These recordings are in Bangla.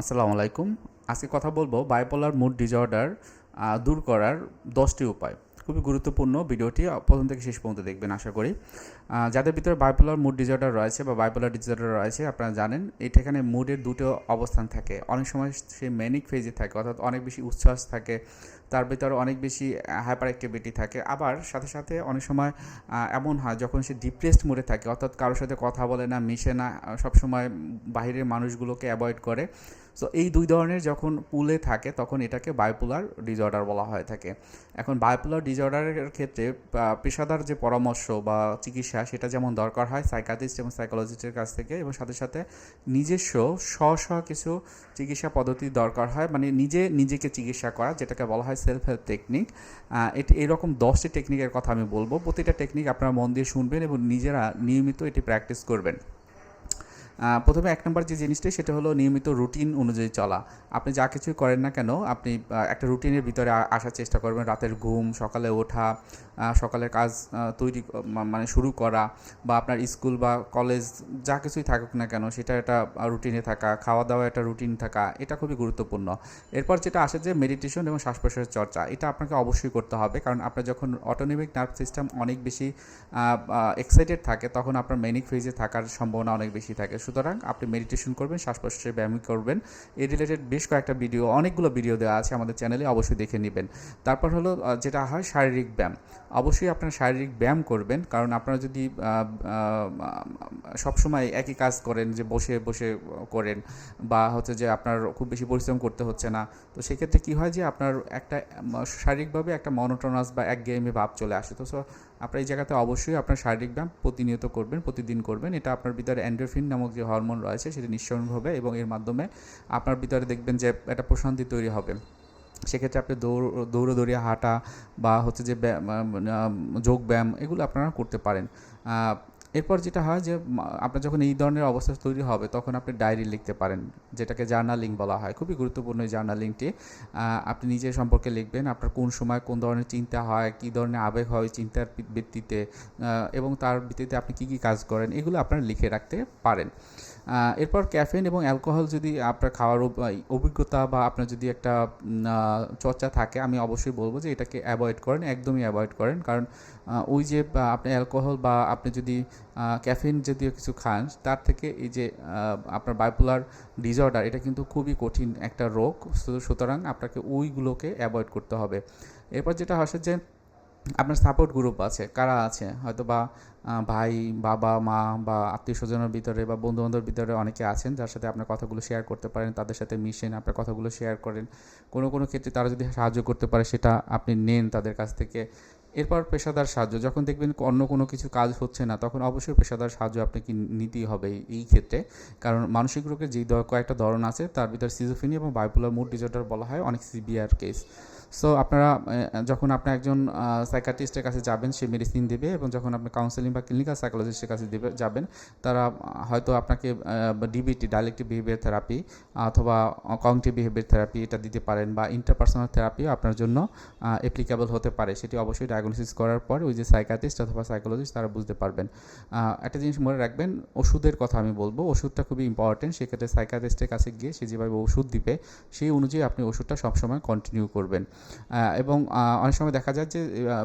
আসসালামু আলাইকুম। আজকে কথা বলব বাইপোলার মুড ডিজর্ডার দূর করার দশটি উপায়। খুবই গুরুত্বপূর্ণ ভিডিওটি প্রথম থেকে শেষ পর্যন্ত দেখবেন, আশা করি। যাদের ভিতরে বাইপোলার মুড ডিসঅর্ডার রয়েছে বা বাইপোলার ডিসঅর্ডার রয়েছে, আপনারা জানেন এটা এখানে মুডের দুটো অবস্থান থাকে। অনেক সময় সে ম্যানিক ফেজে থাকে, অর্থাৎ অনেক বেশি উচ্ছ্বাস থাকে, তার ভিতরে অনেক বেশি হাইপার অ্যাক্টিভিটি থাকে। আবার সাথে সাথে অনেক সময় এমন হয় যখন সে ডিপ্রেসড মুডে থাকে, অর্থাৎ কারোর সাথে কথা বলে না, মিশে না সবসময় বাইরের মানুষগুলোকে অ্যাভয়েড করে। সো এই দুই ধরনের যখন পুলে থাকে, তখন এটাকে বায়োপুলার ডিসঅর্ডার বলা হয়ে থাকে। এখন বায়োপুলার ডিসঅর্ডারের ক্ষেত্রে পেশাদার যে পরামর্শ বা চিকিৎসা, সেটা যেমন দরকার হয় সাইকাটিস্ট এবং সাইকোলজিস্টের কাছ থেকে এবং সাথে সাথে নিজস্ব স্ব স্ব কিছু চিকিৎসা পদ্ধতি দরকার হয়। মানে নিজে নিজেকে চিকিৎসা করা, যেটাকে বলা হয় সেলফ হেল্প টেকনিক এটি এরকম দশটি টেকনিকের কথা আমি বলব। প্রতিটা টেকনিক আপনারা মন দিয়ে শুনবেন এবং নিজেরা নিয়মিত এটি প্র্যাকটিস করবেন। প্রথমে এক নম্বর যে জিনিসটা সেটা হলো নিয়মিত রুটিন অনুযায়ী চলা। আপনি যা কিছুই করেন না কেন, আপনি একটা রুটিনের ভিতরে আসার চেষ্টা করবেন রাতের ঘুম, সকালে ওঠা সকালের কাজ তৈরি মানে শুরু করা বা আপনার স্কুল বা কলেজ যা কিছুই থাকুক না কেন, সেটা একটা রুটিনে থাকা খাওয়া দাওয়া একটা রুটিন থাকা, এটা খুবই গুরুত্বপূর্ণ। এরপর যেটা আসে যে মেডিটেশন এবং শ্বাস প্রশ্বাসের চর্চা, এটা আপনাকে অবশ্যই করতে হবে কারণ আপনার যখন অটোনমিক নার্ভ সিস্টেম অনেক বেশি এক্সাইটেড থাকে, তখন আপনার মেনিক ফেজে থাকার সম্ভাবনা অনেক বেশি থাকে। সুতরাং আপনি মেডিটেশন করবেন শ্বাস প্রশ্বাসের ব্যায়াম করবেন। এই রিলেটেড বেশ কয়েকটা ভিডিও অনেকগুলো ভিডিও দেওয়া আছে আমাদের চ্যানেলে অবশ্যই দেখে নেবেন। তারপর হলো যেটা হয় শারীরিক ব্যায়াম। অবশ্যই আপনার শারীরিক ব্যায়াম করবেন, কারণ আপনারা যদি সবসময় একই কাজ করেন যে বসে বসে করেন বা হচ্ছে যে আপনার খুব বেশি পরিশ্রম করতে হচ্ছে না, তো সেক্ষেত্রে কী হয় যে আপনার একটা শারীরিকভাবে একটা মনোটোনাস বা একঘেয়েমি ভাব চলে আসে, তো সো আপনার এই জায়গাতে অবশ্যই আপনার শারীরিক ব্যায়াম প্রতিনিয়ত করবেন, প্রতিদিন করবেন, এটা আপনার ভিতরে অ্যান্ডোরফিন নামক যে হরমোন রয়েছে সেটা নিঃসরণ হবে এবং এর মাধ্যমে আপনার ভিতরে দেখবেন যে একটা প্রশান্তি তৈরি হবে। সেক্ষেত্রে আপনি দৌড় দৌড়োদৌড়িয়া হাঁটা বা হচ্ছে যে যোগ ব্যায়াম এগুলো আপনারা করতে পারেন। এরপর যেটা হয় যে আপনার যখন এই ধরনের অবস্থা তৈরি হবে, তখন আপনি ডায়েরি লিখতে পারেন, যেটাকে জার্নালিং বলা হয়। খুবই গুরুত্বপূর্ণ এই জার্নালিংটি। আপনি নিজের সম্পর্কে লিখবেন আপনার কোন সময় কোন ধরনের চিন্তা হয়, কী ধরনের আবেগ হয় চিন্তার ভিত্তিতে এবং তার ভিত্তিতে আপনি কী কী কাজ করেন, এগুলো আপনারা লিখে রাখতে পারেন। এরপর ক্যাফেন এবং অ্যালকোহল যদি আপনার খাওয়ার অভিজ্ঞতা বা আপনার যদি একটা চর্চা থাকে, আমি অবশ্যই বলব যে এটাকে অ্যাভয়েড করেন, একদমই অ্যাভয়েড করেন। কারণ ওই যে আপনি অ্যালকোহল বা আপনি যদি ক্যাফেন জাতীয় কিছু খান, তার থেকে এই যে আপনার বাইপোলার ডিসঅর্ডার এটা কিন্তু খুবই কঠিন একটা রোগ। সুতরাং আপনাকে ওইগুলোকে অ্যাভয়েড করতে হবে। এরপর যেটা আসে যে আপনার সাপোর্ট গ্রুপ আছে, কারা আছে? হয়তো বা ভাই, বাবা, মা বা আত্মীয় স্বজনের ভিতরে বা বন্ধু বান্ধবের ভিতরে অনেকে আছেন যার সাথে আপনার কথাগুলো শেয়ার করতে পারেন, তাদের সাথে মিশেন, আপনার কথাগুলো শেয়ার করেন। কোনো কোনো ক্ষেত্রে তারা যদি সাহায্য করতে পারে সেটা আপনি নেন তাদের কাছ থেকে। এরপর পেশাদার সাহায্য, যখন দেখবেন অন্য কোনো কিছু কাজ হচ্ছে না, তখন অবশ্যই পেশাদার সাহায্য আপনাকে নিতেই হবে এই- ক্ষেত্রে। কারণ মানসিক রোগের যেই কয়েকটা ধরন আছে, তার ভিতরে সিজোফিনি এবং বাইপোলার মুড ডিসঅর্ডার বলা হয়, অনেক সিভিয়ার কেস সো আপনারা যখন আপনি একজন সাইকাটিস্টের কাছে যাবেন, সে মেডিসিন দেবে এবং যখন আপনি কাউন্সেলিং বা ক্লিনিক্যাল সাইকোলজিস্টের কাছে দেবে, যাবেন, তারা, হয়তো আপনাকে ডিবিটি ডাইলেক্টিভ বিহেভিয়ার থেরাপি অথবা কগনিটিভ বিহেভিয়ার থেরাপি এটা দিতে পারেন বা ইন্টারপার্সোনাল থেরাপিও আপনার জন্য অ্যাপ্লিকেবল হতে পারে। সেটি অবশ্যই ডায়াগনোসিস করার পর ওই যে সাইকাটিস্ট অথবা সাইকোলজিস্ট তারা বুঝতে পারবেন। একটা জিনিস মনে রাখবেন, ওষুধের কথা আমি বলব, ওষুধটা খুবই ইম্পর্টেন্ট সেক্ষেত্রে সাইকাটিস্টের কাছে গিয়ে সে যেভাবে ওষুধ দিবে, সেই অনুযায়ী আপনি ওষুধটা সবসময় কন্টিনিউ করবেন। এবং অনেক সময় দেখা যায় যে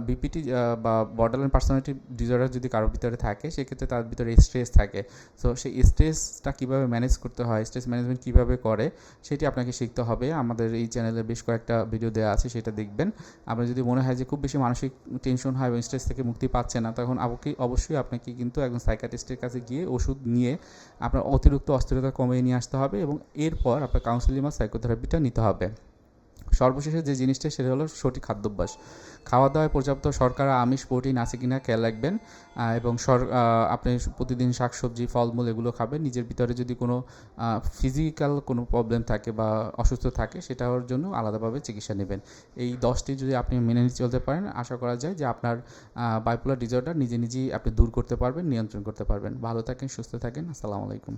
বিপিটি বা বর্ডারলাইন পার্সোনালিটি ডিসঅর্ডার যদি কারোর ভিতরে থাকে, সেক্ষেত্রে তার ভিতরে স্ট্রেস থাকে। সো সেই স্ট্রেসটা কীভাবে ম্যানেজ করতে হয় স্ট্রেস ম্যানেজমেন্ট কীভাবে করে, সেটি আপনাকে শিখতে হবে। আমাদের এই চ্যানেলে বেশ কয়েকটা ভিডিও দেওয়া আছে, সেটা দেখবেন। আপনার যদি মনে হয় যে, খুব বেশি মানসিক টেনশন হয় এবং স্ট্রেস থেকে মুক্তি পাচ্ছে না, তখন আপনাকে অবশ্যই আপনাকে কিন্তু একজন সাইকাটিস্টের কাছে গিয়ে ওষুধ নিয়ে আপনার অতিরিক্ত অস্থিরতা কমিয়ে নিয়ে আসতে হবে এবং এরপর আপনার কাউন্সিলিং বা সাইকোথেরাপিটা নিতে হবে। সর্বশেষে যে জিনিসটা, সেটা হলো সঠিক খাদ্যাভ্যাস। খাওয়া দাওয়ায় পর্যাপ্ত শর্করা, আমিষ, প্রোটিন আছে কিনা, খেয়াল রাখবেন। এবং সর আপনি প্রতিদিন শাকসবজি, ফলমূল এগুলো খাবেন। নিজের ভিতরে যদি কোনো ফিজিক্যাল কোনো প্রবলেম থাকে বা অসুস্থ থাকে, সেটার জন্য আলাদাভাবে চিকিৎসা নেবেন। এই দশটি যদি আপনি মেনে নিয়ে চলতে পারেন, আশা করা যায় যে আপনার বাইপোলার ডিসঅর্ডার নিজে নিজেই আপনি দূর করতে পারবেন, নিয়ন্ত্রণ করতে পারবেন। ভালো থাকেন, সুস্থ থাকেন। আসসালামু আলাইকুম।